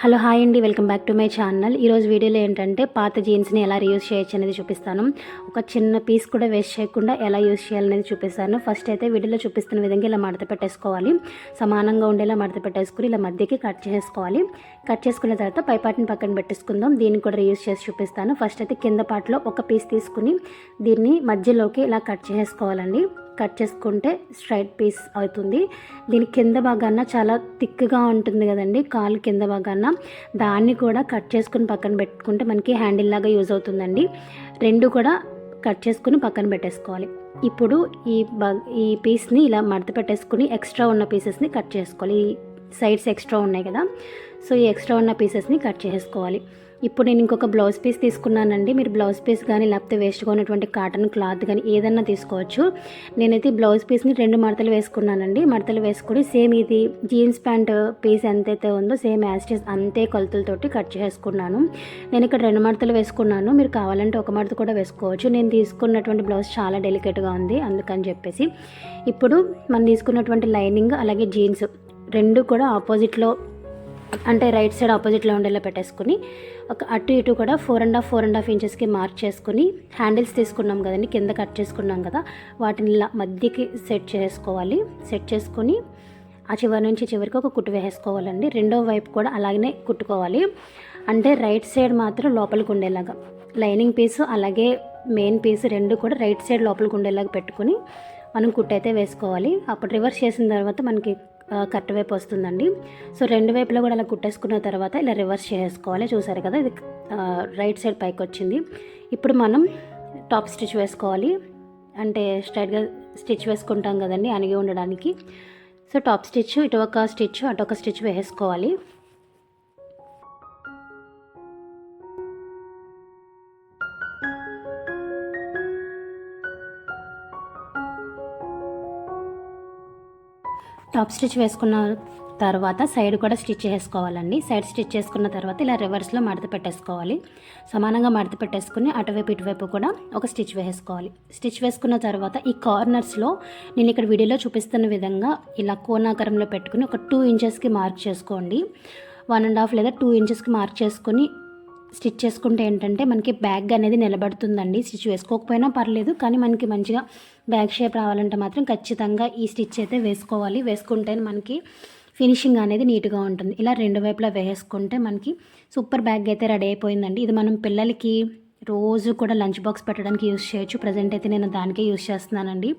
Hello hi అండి. Welcome back to my channel. ఈరోజు వీడియోలో ఏంటంటే పాత జీన్స్ని ఎలా రీయూజ్ చేయొచ్చు అనేది చూపిస్తాను. ఒక చిన్న పీస్ కూడా వేస్ట్ చేయకుండా ఎలా యూజ్ చేయాలనేది చూపిస్తాను. ఫస్ట్ అయితే వీడియోలో చూపిస్తున్న విధంగా ఇలా మడత పెట్టేసుకోవాలి. సమానంగా ఉండేలా మడత పెట్టేసుకుని ఇలా మధ్యకి కట్ చేసుకోవాలి. కట్ చేసుకున్న తర్వాత పైపాటిని పక్కన పెట్టేసుకుందాం. దీన్ని కూడా రీయూజ్ చేసి చూపిస్తాను. ఫస్ట్ అయితే కింద పాటలో ఒక పీస్ తీసుకుని దీన్ని మధ్యలోకి ఇలా కట్ చేసుకోవాలండి. కట్ చేసుకుంటే స్ట్రైట్ పీస్ అవుతుంది. దీని కింద భాగాన చాలా థిక్గా ఉంటుంది కదండి కాలు కింద భాగాన. దాన్ని కూడా కట్ చేసుకుని పక్కన పెట్టుకుంటే మనకి హ్యాండిల్ లాగా యూజ్ అవుతుందండి. రెండు కూడా కట్ చేసుకుని పక్కన పెట్టేసుకోవాలి. ఇప్పుడు ఈ బ ఈ పీస్ని ఇలా మడత పెట్టేసుకుని ఎక్స్ట్రా ఉన్న పీసెస్ని కట్ చేసుకోవాలి. ఈ సైడ్స్ ఎక్స్ట్రా ఉన్నాయి కదా సో ఈ ఎక్స్ట్రా ఉన్న పీసెస్ని కట్ చేసుకోవాలి. ఇప్పుడు నేను ఇంకొక బ్లౌజ్ పీస్ తీసుకున్నానండి. మీరు బ్లౌజ్ పీస్ కానీ లేకపోతే వేస్ట్గా ఉన్నటువంటి కాటన్ క్లాత్ కానీ ఏదన్నా తీసుకోవచ్చు. నేనైతే బ్లౌజ్ పీస్ని రెండు మడతలు వేసుకున్నానండి. మడతలు వేసుకుని సేమ్ ఇది జీన్స్ ప్యాంట్ పీస్ ఎంతైతే ఉందో సేమ్ యాస్టీస్ అంతే కొలతలతోటి కట్ చేసుకున్నాను. నేను ఇక్కడ రెండు మడతలు వేసుకున్నాను. మీరు కావాలంటే ఒక మడత కూడా వేసుకోవచ్చు. నేను తీసుకున్నటువంటి బ్లౌజ్ చాలా డెలికేట్గా ఉంది. అందుకని చెప్పేసి ఇప్పుడు మనం తీసుకున్నటువంటి లైనింగ్ అలాగే జీన్స్ రెండు కూడా ఆపోజిట్లో అంటే రైట్ సైడ్ ఆపోజిట్లో ఉండేలా పెట్టేసుకుని ఒక అటు ఇటు కూడా four and half four and half ఇంచెస్కి మార్క్ చేసుకుని హ్యాండిల్స్ తీసుకున్నాం కదండి కింద కట్ చేసుకున్నాం కదా వాటిని ఇలా మధ్యకి సెట్ చేసుకోవాలి. సెట్ చేసుకొని ఆ చివరి నుంచి చివరికి ఒక కుట్టు వేసుకోవాలండి. రెండో వైపు కూడా అలాగనే కుట్టుకోవాలి. అంటే రైట్ సైడ్ మాత్రం లోపలికి ఉండేలాగా లైనింగ్ పీసు అలాగే మెయిన్ పీస్ రెండు కూడా రైట్ సైడ్ లోపలికి ఉండేలాగా పెట్టుకుని మనం కుట్టయితే వేసుకోవాలి. అప్పుడు రివర్స్ చేసిన తర్వాత మనకి కట్ వైపు వస్తుందండి. సో రెండు వైపులో కూడా అలా కుట్టేసుకున్న తర్వాత ఇలా రివర్స్ చేసుకోవాలి. చూసారు కదా ఇది రైట్ సైడ్ పైకి వచ్చింది. ఇప్పుడు మనం టాప్ స్టిచ్ వేసుకోవాలి. అంటే స్ట్రైట్గా స్టిచ్ వేసుకుంటాం కదండి అణిగి ఉండడానికి. సో టాప్ స్టిచ్ ఇటు ఒక స్టిచ్ అటు ఒక స్టిచ్ వేసుకోవాలి. టాప్ స్టిచ్ వేసుకున్న తర్వాత సైడ్ కూడా స్టిచ్ చేసుకోవాలండి. సైడ్ స్టిచ్ చేసుకున్న తర్వాత ఇలా రివర్స్లో మడత పెట్టేసుకోవాలి. సమానంగా మడత పెట్టేసుకుని అటువైపు ఇటువైపు కూడా ఒక స్టిచ్ వేసుకోవాలి. స్టిచ్ వేసుకున్న తర్వాత ఈ కార్నర్స్లో నేను ఇక్కడ వీడియోలో చూపిస్తున్న విధంగా ఇలా కోనాకరంలో పెట్టుకుని ఒక టూ ఇంచెస్కి మార్క్ చేసుకోండి. వన్ అండ్ హాఫ్ లేదా టూ ఇంచెస్కి మార్క్ చేసుకుని స్టిచ్ చేసుకుంటే ఏంటంటే మనకి బ్యాగ్ అనేది నిలబడుతుందండి. స్టిచ్ వేసుకోకపోయినా పర్లేదు కానీ మనకి మంచిగా బ్యాగ్ షేప్ రావాలంటే మాత్రం ఖచ్చితంగా ఈ స్టిచ్ అయితే వేసుకోవాలి. వేసుకుంటే మనకి ఫినిషింగ్ అనేది నీట్గా ఉంటుంది. ఇలా రెండు వైపులా వేసుకుంటే మనకి సూపర్ బ్యాగ్ అయితే రెడీ అయిపోయిందండి. ఇది మనం పిల్లలకి రోజు కూడా లంచ్ బాక్స్ పెట్టడానికి యూస్ చేయొచ్చు. ప్రజెంట్ అయితే నేను దానికే యూస్ చేస్తున్నానండి.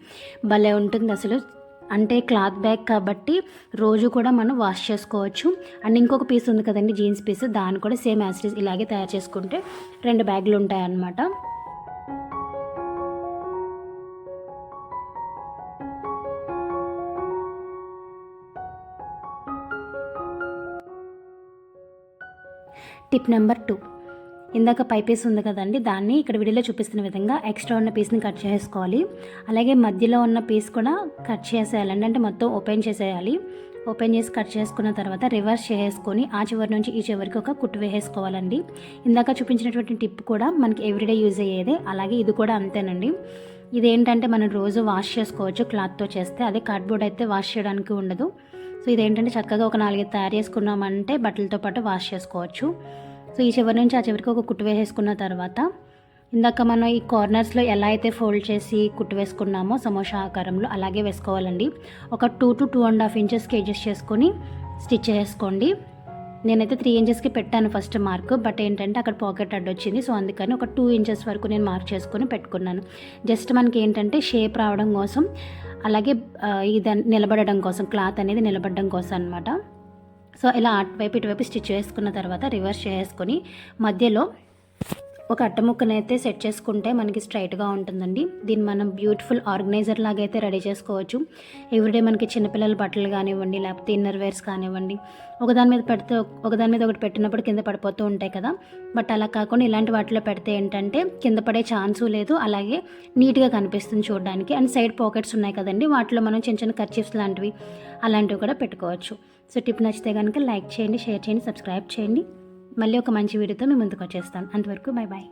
భలే ఉంటుంది అసలు. అంటే క్లాత్ బ్యాగ్ కాబట్టి రోజు కూడా మనం వాష్ చేసుకోవచ్చు. అండ్ ఇంకొక పీస్ ఉంది కదండి జీన్స్ పీస్ దాన్ని కూడా సేమ్ యాసిటీస్ ఇలాగే తయారు చేసుకుంటే రెండు బ్యాగులు ఉంటాయన్నమాట. టిప్ నెంబర్ టూ ఇందాక పై పీస్ ఉంది కదండి దాన్ని ఇక్కడ వీడియోలో చూపిస్తున్న విధంగా ఎక్స్ట్రా ఉన్న పీస్ని కట్ చేసుకోవాలి అలాగే మధ్యలో ఉన్న పీస్ కూడా కట్ చేసేయాలండి అంటే మొత్తం ఓపెన్ చేసేయాలి. ఓపెన్ చేసి కట్ చేసుకున్న తర్వాత రివర్స్ చేసుకొని ఆ చివరి నుంచి ఈ చివరికి ఒక కుట్టు వేసేసుకోవాలండి. ఇందాక చూపించినటువంటి టిప్ కూడా మనకి ఎవ్రీడే యూజ్ అయ్యేదే అలాగే ఇది కూడా అంతేనండి. ఇదేంటంటే మనం రోజు వాష్ చేసుకోవచ్చు క్లాత్తో చేస్తే అదే కార్డ్బోర్డ్ అయితే వాష్ చేయడానికి ఉండదు. సో ఇదేంటంటే చక్కగా ఒక నాలుగైదు తయారు చేసుకున్నామంటే బట్టలతో పాటు వాష్ చేసుకోవచ్చు. సో ఈ చివరి నుంచి ఆ చివరికి ఒక కుట్టు వేసేసుకున్న తర్వాత ఇందాక మనం ఈ కార్నర్స్లో ఎలా అయితే ఫోల్డ్ చేసి కుట్టు వేసుకున్నామో సమోసా ఆకారంలో అలాగే వేసుకోవాలండి. ఒక two to two and half ఇంచెస్కి అడ్జస్ట్ చేసుకొని స్టిచ్ చేసుకోండి. నేనైతే త్రీ ఇంచెస్కి పెట్టాను ఫస్ట్ మార్క్ బట్ ఏంటంటే అక్కడ పాకెట్ అడ్డు వచ్చింది సో అందుకని ఒక టూ ఇంచెస్ వరకు నేను మార్క్ చేసుకొని పెట్టుకున్నాను. జస్ట్ మనకి ఏంటంటే షేప్ రావడం కోసం అలాగే ఇది నిలబడడం కోసం క్లాత్ అనేది నిలబడడం కోసం అనమాట సో ఇలా అటువైపు ఇటువైపు స్టిచ్ చేసుకున్న తర్వాత రివర్స్ చేసుకొని మధ్యలో ఒక అట్టముక్కనైతే సెట్ చేసుకుంటే మనకి స్ట్రైట్గా ఉంటుందండి. దీన్ని మనం బ్యూటిఫుల్ ఆర్గనైజర్ లాగా అయితే రెడీ చేసుకోవచ్చు. ఎవ్రీడే మనకి చిన్నపిల్లల బట్టలు కానివ్వండి లేకపోతే ఇన్నర్ వేర్స్ కానివ్వండి ఒకదాని మీద పెడితే ఒకదాని మీద ఒకటి పెట్టినప్పుడు కింద పడిపోతూ ఉంటాయి కదా. బట్ అలా కాకుండా ఇలాంటి వాటిలో పెడితే ఏంటంటే కింద పడే ఛాన్సు లేదు అలాగే నీట్గా కనిపిస్తుంది చూడడానికి. అండ్ సైడ్ పాకెట్స్ ఉన్నాయి కదండి వాటిలో మనం చిన్న చిన్న కర్చీఫ్స్ లాంటివి అలాంటివి కూడా పెట్టుకోవచ్చు. సో టిప్ నచ్చితే కనుక లైక్ చేయండి షేర్ చేయండి సబ్స్క్రైబ్ చేయండి. మళ్ళీ ఒక మంచి వీడియోతో మేము ముందుకు వచ్చేస్తాం అంతవరకు బాయ్ బాయ్